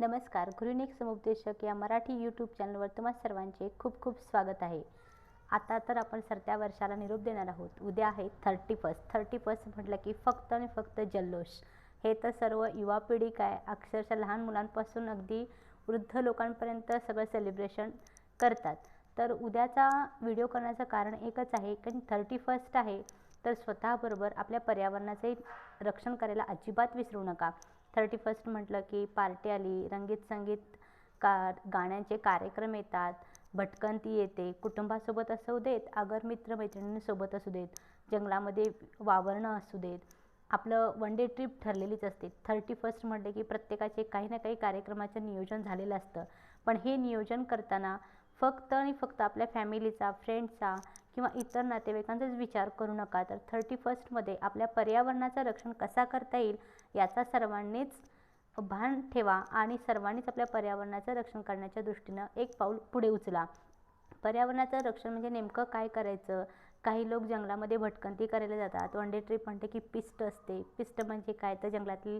नमस्कार गृहिणीक समुपदेशक या मराठी यूट्यूब चॅनलवर तुम्हा सर्वांचे खूप खूप स्वागत आहे. आता तर आपण सरत्या वर्षाला निरोप देणार आहोत. उद्या आहे थर्टी फर्स्ट थर्टी फर्स्ट म्हटलं की फक्त आणि फक्त जल्लोष. हे तर सर्व युवा पिढी काय अक्षरशः लहान मुलांपासून अगदी वृद्ध लोकांपर्यंत सगळं सेलिब्रेशन करतात. तर उद्याचा व्हिडिओ करण्याचं कारण एकच आहे कारण थर्टी फर्स्ट आहे तर स्वतःबरोबर आपल्या पर्यावरणाचे रक्षण करायला अजिबात विसरू नका. थर्टी फर्स्ट म्हटलं की पार्टी आली रंगीत संगीत का गाण्यांचे कार्यक्रम येतात भटकंती येते कुटुंबासोबत असू देत अगर मित्रमैत्रिणींसोबत असू देत जंगलामध्ये वावरणं असू देत आपलं वन डे ट्रिप ठरलेलीच असते. थर्टी फर्स्ट म्हटले की प्रत्येकाचे काही ना काही कार्यक्रमाचं नियोजन झालेलं असतं. पण हे नियोजन करताना फक्त आणि फक्त आपल्या फॅमिलीचा फ्रेंडचा किंवा इतर नातेवाईकांचाच विचार करू नका. तर थर्टी फर्स्टमध्ये आपल्या पर्यावरणाचं रक्षण कसा करता येईल याचा सर्वांनीच भान ठेवा आणि सर्वांनीच आपल्या पर्यावरणाचं रक्षण करण्याच्या दृष्टीनं एक पाऊल पुढे उचला. पर्यावरणाचं रक्षण म्हणजे नेमकं काय करायचं? काही लोक जंगलामध्ये भटकंती करायला जातात. वन डे ट्रिप म्हणते की पिस्ट असते. पिस्ट म्हणजे काय? तर जंगलातील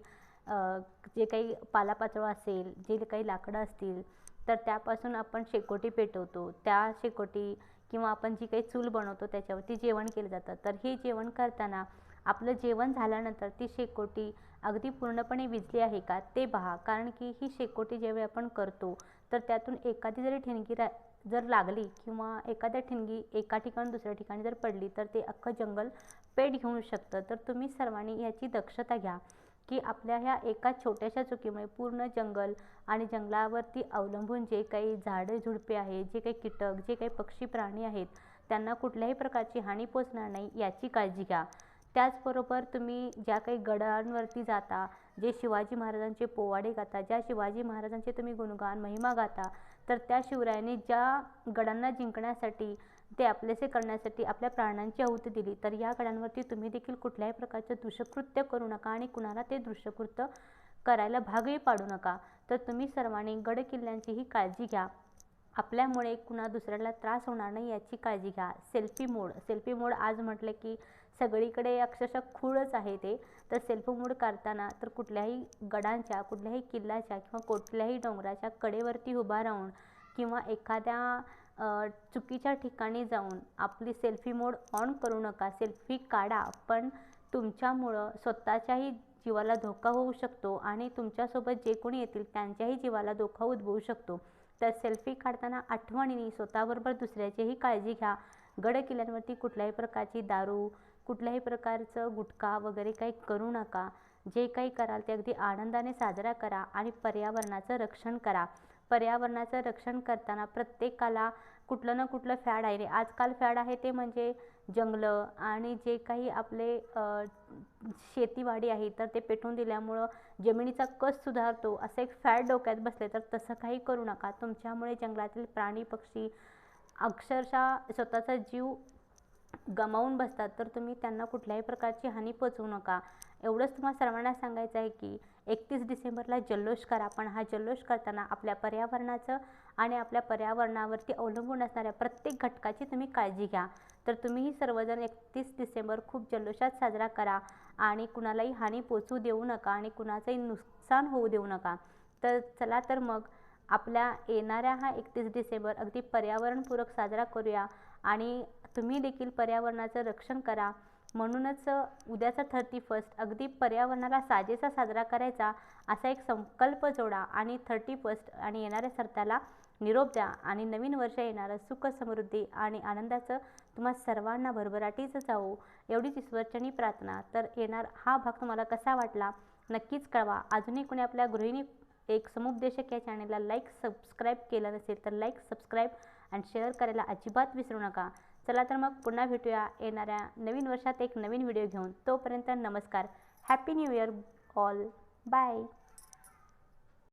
जे काही पालापाचोळा असेल जे काही लाकडं असतील तर त्यापासून आपण शेकोटी पेटवतो. त्या शेकोटी किंवा आपण जी काही चूल बनवतो त्याच्यावरती जेवण केलं जातं. तर हे जेवण करताना आपलं जेवण झाल्यानंतर ती शेकोटी अगदी पूर्णपणे विजली आहे का ते पहा. कारण की ही शेकोटी ज्यावेळी आपण करतो तर त्यातून एखादी जरी ठिणगी रा जर लागली किंवा एखाद्या ठिणगी एका ठिकाणी दुसऱ्या ठिकाणी जर पडली तर ते अख्खं जंगल पेट घेऊ शकतं. तर तुम्ही सर्वांनी याची दक्षता घ्या. की आपल्या ह्या एका छोट्याशा चुकीमुळे पूर्ण जंगल आणि जंगलावरती अवलंबून जे काही झाडे झुडपे आहेत जे काही कीटक जे काही पक्षी प्राणी आहेत त्यांना कुठल्याही प्रकारची हानी पोचणार नाही याची काळजी घ्या. त्याचबरोबर तुम्ही ज्या काही गडांवरती जाता जे शिवाजी महाराजांचे पोवाडे गाता ज्या शिवाजी महाराजांचे तुम्ही गुणगान महिमा गाता तर त्या शिवरायांनी ज्या गडांना जिंकण्यासाठी ते आपलेसे करण्यासाठी आपल्या प्राणांची आहुती दिली. तर या गडांवरती तुम्ही देखील कुठल्याही प्रकारचं दृश्यकृत्य करू नका आणि कुणाला ते दृश्यकृत्य करायला भागही पाडू नका. तर तुम्ही सर्वांनी गड किल्ल्यांचीही काळजी घ्या. आपल्यामुळे कुणा दुसऱ्याला त्रास होणार नाही याची काळजी घ्या. सेल्फी मोड. सेल्फी मोड आज म्हटलं की सगळीकडे अक्षरशः खूळच आहे ते. तर सेल्फी मोड करताना तर कुठल्याही गडांच्या कुठल्याही किल्ल्याच्या किंवा कुठल्याही डोंगराच्या कडेवरती उभा राहून किंवा एखाद्या चुकीच्या ठिकाणी जाऊन आपली सेल्फी मोड ऑन करू नका. सेल्फी काढा पण तुमच्यामुळं स्वतःच्याही जीवाला धोका होऊ शकतो आणि तुमच्यासोबत जे कोणी येतील त्यांच्याही जीवाला धोका उद्भवू शकतो. तर सेल्फी काढताना आठवणीने स्वतःबरोबर दुसऱ्याचीही काळजी घ्या. गड किल्ल्यांवरती कुठल्याही प्रकारची दारू कुठल्याही प्रकारचं गुटखा वगैरे काही करू नका. जे काही कराल ते अगदी आनंदाने साजरा करा आणि पर्यावरणाचं रक्षण करा. पर्यावरणाचं रक्षण करताना प्रत्येकाला कुठलं ना कुठलं फॅड आहे रे. आजकाल फॅड आहे ते म्हणजे जंगलं आणि जे काही आपले शेतीवाडी आहे तर ते पेटवून दिल्यामुळं जमिनीचा कस सुधारतो असं एक फॅड डोक्यात बसले तर तसं काही करू नका. तुमच्यामुळे जंगलातील प्राणी पक्षी अक्षरशः स्वतःचा जीव गमावून बसतात तर तुम्ही त्यांना कुठल्याही प्रकारची हानी पोचवू नका. एवढंच तुम्हाला सर्वांना सांगायचं आहे की एकतीस डिसेंबरला जल्लोष करा पण हा जल्लोष करताना आपल्या पर्यावरणाचं आणि आपल्या पर्यावरणावरती अवलंबून असणाऱ्या प्रत्येक घटकाची तुम्ही काळजी घ्या. तर तुम्हीही सर्वजण एकतीस डिसेंबर खूप जल्लोषात साजरा करा आणि कुणालाही हानी पोचू देऊ नका आणि कुणाचंही नुकसान होऊ देऊ नका. तर चला तर मग आपल्या येणाऱ्या हा एकतीस डिसेंबर अगदी पर्यावरणपूरक साजरा करूया आणि तुम्ही देखील पर्यावरणाचं रक्षण करा. म्हणूनच उद्याचा थर्टी फर्स्ट अगदी पर्यावरणाला साजेसा साजरा करायचा असा एक संकल्प जोडा आणि थर्टी फर्स्ट आणि येणाऱ्या सरत्याला निरोप द्या. आणि नवीन वर्ष येणारं सुख समृद्धी आणि आनंदाचं तुम्हा सर्वांना भरभराटीचं जावो. एवढीच ईश्वरचनी प्रार्थना. तर येणार हा भाग तुम्हाला कसा वाटला? नक्कीच कळवा. अजूनही कोणी आपल्या गृहिणी एक समुपदेशक या चॅनेलला लाईक सबस्क्राईब केलं नसेल तर लाईक सबस्क्राईब आणि शेअर करायला अजिबात विसरू नका. चला तर मग पुन्हा भेटूया येणाऱ्या नवीन वर्षात एक नवीन व्हिडिओ घेऊन. तोपर्यंत नमस्कार. Happy new year all bye